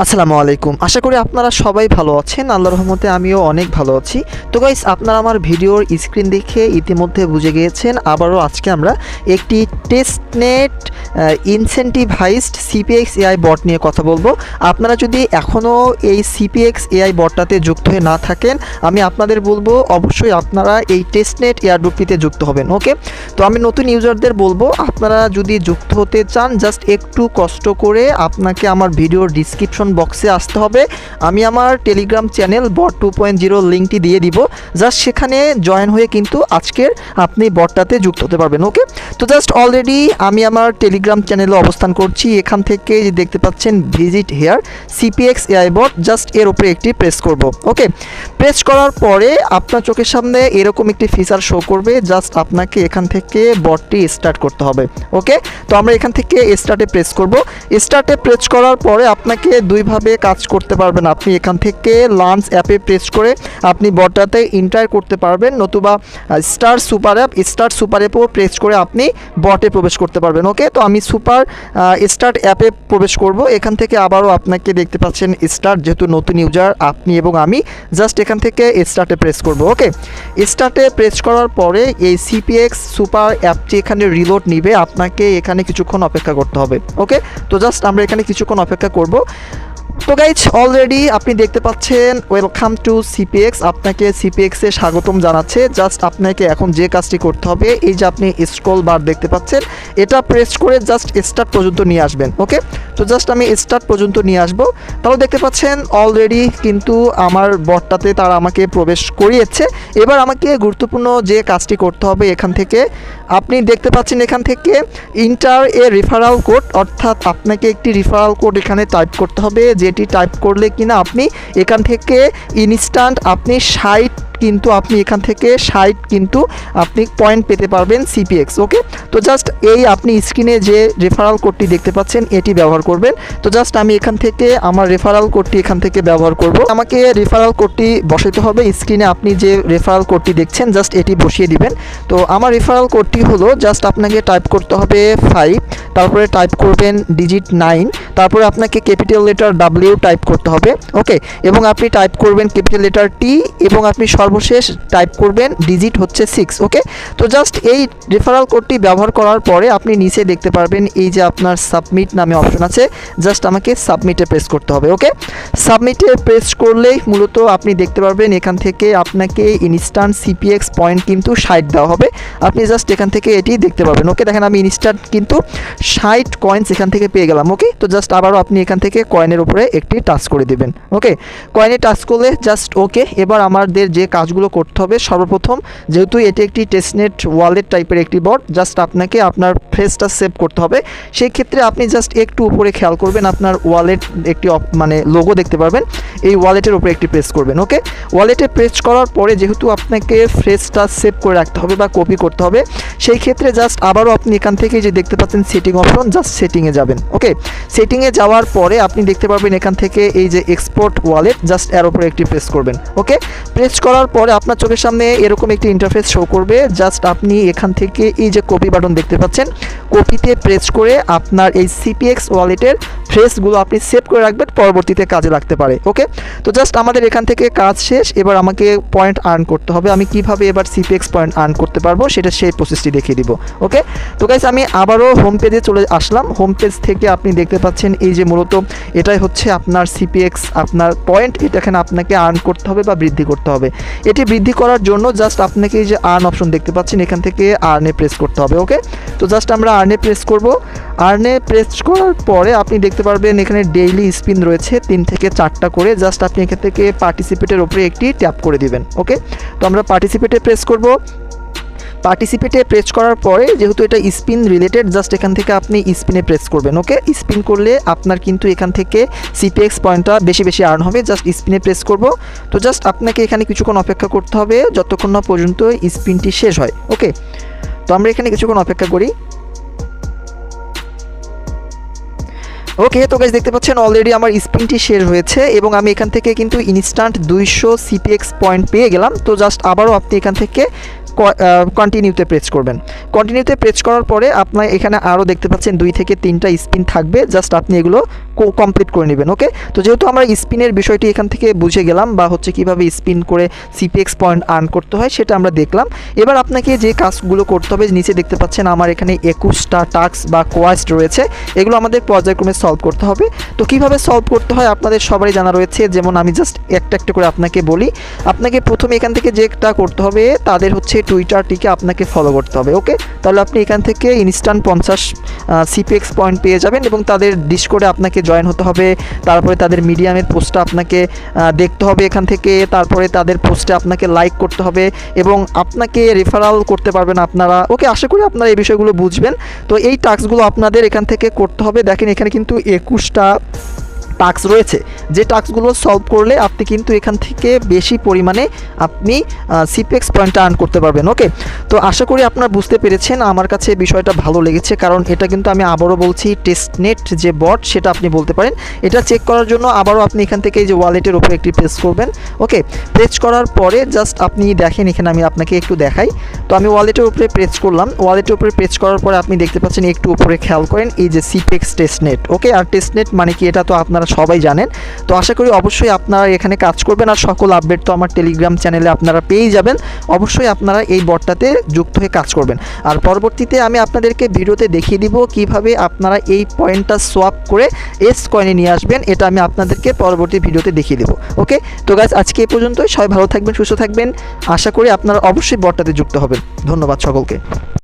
আসসালামু আলাইকুম। আশা করি আপনারা সবাই ভালো আছেন। আল্লাহর রহমতে আমিও অনেক ভালো আছি। তো গাইস আপনারা আমার ভিডিওর স্ক্রিন দেখে ইতিমধ্যে বুঝে গিয়েছেন, আবারও আজকে আমরা একটি testnet incentivized CPX AI bot নিয়ে কথা বলব। আপনারা যদি এখনও এই সিপিএক্স এআই বটটাতে যুক্ত হয়ে না থাকেন, আমি আপনাদের বলব, অবশ্যই আপনারা এই টেস্টনেট এয়ারড্রপটিতে যুক্ত হবেন ওকে তো আমি নতুন ইউজারদের বলব, আপনারা যদি যুক্ত হতে চান জাস্ট একটু কষ্ট করে আপনাকে আমার ভিডিওর ডিসক্রিপশন বক্সে আসতে হবে। আমি আমার Telegram channel bot two point zero লিঙ্কটি দিয়ে দিব। জাস্ট সেখানে জয়েন হয়ে কিন্তু আজকের আপনি বটটাতে যুক্ত হতে পারবেন ওকে তো জাস্ট অলরেডি আমি আমার টেলিগ্রাম চ্যানেলে অবস্থান করছি। এখান থেকে দেখতে পাচ্ছেন visit here CPX AI bot just এর উপরে একটি প্রেস করব ওকে প্রেস করার পরে আপনার চোখের সামনে এরকম একটি ফিচার শো করবে। জাস্ট আপনাকে এখান থেকে বটটি স্টার্ট করতে হবে ওকে তো আমরা এখান থেকে স্টার্টে প্রেস করব। স্টার্টে প্রেস করার পরে আপনাকে দুইভাবে কাজ করতে পারবেন। আপনি এখান থেকে লাঞ্চ অ্যাপে প্রেস করে আপনি বটটাতে ইন্টার করতে পারবেন, নতুবা star super app star super অ্যাপও press করে আপনি বটে প্রবেশ করতে পারবেন। ওকে তো আমি সুপার স্টার্ট অ্যাপে প্রবেশ করব। এখান থেকে আবারও আপনাকে দেখতে পাচ্ছেন স্টার্ট যেহেতু নতুন ইউজার আপনি এবং আমি জাস্ট এখান থেকে স্টার্টে প্রেস করব। ওকে স্টার্টে প্রেস করার পরে এই সিপিএক্স সুপার অ্যাপটি এখানে রিলোড নিবে। আপনাকে এখানে কিছুক্ষণ অপেক্ষা করতে হবে। ওকে তো জাস্ট আমরা এখানে কিছুক্ষণ অপেক্ষা করব। তো গাইজ অলরেডি আপনি দেখতে পাচ্ছেন ওয়েলকাম টু সিপিএক্স আপনাকে সিপিএক্সে স্বাগতম জানাচ্ছে। জাস্ট আপনাকে এখন যে কাজটি করতে হবে, এই যে আপনি স্ক্রল বার দেখতে পাচ্ছেন, এটা প্রেস করে জাস্ট স্টার্ট পর্যন্ত নিয়ে আসবেন ওকে তো জাস্ট আমি স্টার্ট পর্যন্ত নিয়ে আসব। তাহলে দেখতে পাচ্ছেন অলরেডি কিন্তু আমার বটটাতে তারা আমাকে প্রবেশ করিয়েছে। এবার আমাকে গুরুত্বপূর্ণ যে কাজটি করতে হবে এখান থেকে, আপনি দেখতে পাচ্ছেন এখান থেকে ইন্টার এ রেফারাল কোড অর্থাৎ আপনাকে একটি রেফারাল কোড এখানে টাইপ করতে হবে, যেটি টাইপ করলে কিনা আপনি এখান থেকে ইনস্ট্যান্ট আপনি ষাট কিন্তু আপনি এখান থেকে ষাট কিন্তু আপনি পয়েন্ট পেতে পারবেন সিপিএক্স ওকে তো জাস্ট এই আপনি স্ক্রিনে যে রেফারাল কোডটি দেখতে পাচ্ছেন, এটি ব্যবহার করবেন। তো জাস্ট আমি এখান থেকে আমার রেফারাল কোডটি এখান থেকে ব্যবহার করব। আমাকে রেফারাল কোডটি বসাতে হবে। স্ক্রিনে আপনি যে রেফারাল কোডটি দেখছেন জাস্ট এটি বসিয়ে দিবেন। তো আমার রেফারাল কোডটি হলো জাস্ট আপনাকে টাইপ করতে হবে ফাইভ তারপরে টাইপ করবেন ডিজিট নাইন তারপরে আপনাকে ক্যাপিটাল লেটার ডাব্লিউ টাইপ করতে হবে ওকে এবং আপনি টাইপ করবেন ক্যাপিটাল লেটার টি এবং আপনি সর্বশেষ টাইপ করবেন ডিজিট হচ্ছে সিক্স ওকে তো জাস্ট এই রেফারাল কোডটি ব্যবহার করার পরে আপনি নিচে দেখতে পারবেন এই যে আপনার সাবমিট নামে অপশন আছে জাস্ট আমাকে সাবমিটে প্রেস করতে হবে ওকে সাবমিটে প্রেস করলেই মূলত আপনি দেখতে পারবেন এখান থেকে আপনাকে ইনস্ট্যান্ট সিপিএক্স পয়েন্ট কিন্তু ষাট দেওয়া হবে, আপনি জাস্ট এখান থেকে এটি দেখতে পাবেন ওকে দেখেন আমি ইনস্ট্যান্ট কিন্তু ষাট কয়েন্স এখান থেকে পেয়ে গেলাম ওকে তো জাস্ট আবারও আপনি এখান থেকে কয়েনের উপরে একটি টাচ করে দিবেন ওকে কয়েনে টাচ করলে জাস্ট ওকে এবার আমাদের যে কাজগুলো করতে হবে, সর্বপ্রথম যেহেতু এটি একটি টেস্টনেট ওয়ালেট টাইপের একটি বট জাস্ট আপনাকে আপনার ফেসটা সেভ করতে হবে। সেই ক্ষেত্রে আপনি জাস্ট একটু উপরে খেয়াল করবেন, আপনার ওয়ালেট একটি মানে লোগো দেখতে পারবেন, এই ওয়ালেটের উপরে একটি প্রেস করবেন ওকে ওয়ালেটে প্রেস করার পরে যেহেতু আপনাকে ফ্রেসটা সেভ করে রাখতে হবে বা কপি করতে হবে সেই ক্ষেত্রে জাস্ট আবারও আপনি এখান থেকে যে দেখতে পাচ্ছেন সেটিং অপশন জাস্ট সেটিংয়ে যাবেন ওকে সেটিংয়ে যাওয়ার পরে আপনি দেখতে পারবেন এখান থেকে এই যে এক্সপোর্ট ওয়ালেট জাস্ট এর উপরে একটি প্রেস করবেন ওকে প্রেস করার পরে আপনার চোখের সামনে এরকম একটি ইন্টারফেস শো করবে জাস্ট আপনি এখান থেকে এই যে কপি বাটন দেখতে পাচ্ছেন কপিতে প্রেস করে আপনার এই সিপিএক্স ওয়ালেটের ফ্রেসগুলো আপনি সেভ করে রাখবেন, পরবর্তীতে কাজে লাগতে পারে, ওকে? তো জাস্ট আমাদের এখান থেকে কাজ শেষ, এবার আমাকে পয়েন্ট আর্ন করতে হবে। আমি কীভাবে এবার সিপিএক্স পয়েন্ট আর্ন করতে পারব, সেটা সেই প্রসেসটি দেখিয়ে দিব, ওকে? তো গাইস আমি আবারও হোম পেজে চলে আসলাম। হোম পেজ থেকে আপনি দেখতে পাচ্ছেন এই যে মূলত এটাই হচ্ছে আপনার সিপিএক্স আপনার পয়েন্ট এটা এখানে আপনাকে আর্ন করতে হবে বা বৃদ্ধি করতে হবে। এটি বৃদ্ধি করার জন্য জাস্ট আপনাকে এই যে আর্ন অপশন দেখতে পাচ্ছেন, এখান থেকে আর্নে প্রেস করতে হবে, ওকে? তো জাস্ট আমরা আর্নে প্রেস করব। আর্নে প্রেস করার পরে আপনি দেখতে পারবেন এখানে ডেইলি স্পিন রয়েছে তিন থেকে চারটা করে। জাস্ট আপনি এখান থেকে পার্টিসিপেটের ওপরে একটি ট্যাপ করে দিবেন ওকে তো আমরা পার্টিসিপেটে প্রেস করব। পার্টিসিপেটে প্রেস করার পরে যেহেতু এটা স্পিন রিলেটেড জাস্ট এখান থেকে আপনি স্পিনে প্রেস করবেন ওকে স্পিন করলে আপনার কিন্তু এখান থেকে সিপিএক্স পয়েন্টটা বেশি বেশি আর্ন হবে। জাস্ট স্পিনে প্রেস করব। তো জাস্ট আপনাকে এখানে কিছুক্ষণ অপেক্ষা করতে হবে, যতক্ষণ না পর্যন্ত স্পিনটি শেষ হয় ওকে তো আমরা এখানে কিছুক্ষণ অপেক্ষা করি। ওকে তো গাইজ দেখতে পাচ্ছেন অলরেডি আমার স্পিনটি শেষ হয়েছে এবং আমি এখান থেকে কিন্তু ইনস্ট্যান্ট দুইশো সিপিএক্স পয়েন্ট পেয়ে গেলাম। তো জাস্ট আবারও আপনি এখান থেকে কন্টিনিউতে প্রেস করবেন। কন্টিনিউতে প্রেস করার পরে আপনার এখানে আরও দেখতে পাচ্ছেন দুই থেকে তিনটা স্পিন থাকবে। জাস্ট আপনি এগুলো কমপ্লিট করে নেবেন ওকে তো যেহেতু আমরা স্পিনের বিষয়টি এখান থেকে বুঝে গেলাম বা হচ্ছে কীভাবে স্পিন করে সিপিএক্স পয়েন্ট আর্ন করতে হয় সেটা আমরা দেখলাম। এবার আপনাকে যে কাজগুলো করতে হবে, নিচে দেখতে পাচ্ছেন আমার এখানে একুশটা টাস্ক বা কোয়াস্ট রয়েছে। এগুলো আমাদের পর্যায়ক্রমে সলভ করতে হবে। তো কীভাবে সলভ করতে হয় আপনাদের সবারই জানা রয়েছে, যেমন আমি জাস্ট একটা একটা করে আপনাকে বলি। আপনাকে প্রথমে এখান থেকে যেটা করতে হবে, তাদের হচ্ছে টুইটারটিকে আপনাকে ফলো করতে হবে ওকে তাহলে আপনি এখান থেকে ইনস্ট্যান্ট পঞ্চাশ সিপিএক্স পয়েন্ট পেয়ে যাবেন এবং তাদের ডিসকোডে আপনাকে জয়েন হতে হবে, তারপরে তাদের মিডিয়ামের পোস্টটা আপনাকে দেখতে হবে এখান থেকে, তারপরে তাদের পোস্টে আপনাকে লাইক করতে হবে এবং আপনাকে রেফারাল করতে পারবেন আপনারা ওকে আশা করি আপনারা এই বিষয়গুলো বুঝবেন। তো এই টাস্কগুলো আপনাদের এখান থেকে করতে হবে। দেখেন এখানে কিন্তু একুশটা টাস্ক রয়েছে। যে টাস্কগুলো সলভ করলে আপনি কিন্তু এখান থেকে বেশি পরিমাণে আপনি সিপিএক্স পয়েন্ট আর্ন করতে পারবেন ওকে তো আশা করি আপনারা বুঝতে পেরেছেন। আমার কাছে বিষয়টা ভালো লেগেছে, কারণ এটা কিন্তু আমি আবারও বলছি টেস্টনেট যে বট সেটা আপনি বলতে পারেন। এটা চেক করার জন্য আবারও আপনি এখান থেকে এই যে ওয়ালেটের উপরে একটি প্রেস করবেন ওকে প্রেস করার পরে জাস্ট আপনি দেখেন, এখানে আমি আপনাকে একটু দেখাই। তো আমি ওয়ালেটের উপরে প্রেস করলাম। ওয়ালেটের উপরে প্রেস করার পরে আপনি দেখতে পাচ্ছেন, একটু উপরে খেয়াল করেন, এই যে সিপেক্স টেস্টনেট ওকে আর টেস্টনেট মানে কি? এটা তো আপনারা সবাই জানেন। তো আশা করি অবশ্যই আপনারা এখানে কাজ করবেন আর সকল আপডেট তো আমার টেলিগ্রাম চ্যানেলে আপনারা পেয়েই যাবেন। অবশ্যই আপনারা এই বটটাতে যুক্ত হয়ে কাজ করবেন। আর পরবর্তীতে আমি আপনাদেরকে ভিডিওতে দেখিয়ে দিব কীভাবে আপনারা এই পয়েন্টটা সোয়াপ করে এস কয়েনে নিয়ে আসবেন, এটা আমি আপনাদেরকে পরবর্তী ভিডিওতে দেখিয়ে দেবো। ওকে তো গাছ আজকে এই পর্যন্তই। সবাই ভালো থাকবেন, সুস্থ থাকবেন। আশা করি আপনারা অবশ্যই বটটাতে যুক্ত হবেন। ধন্যবাদ সকলকে।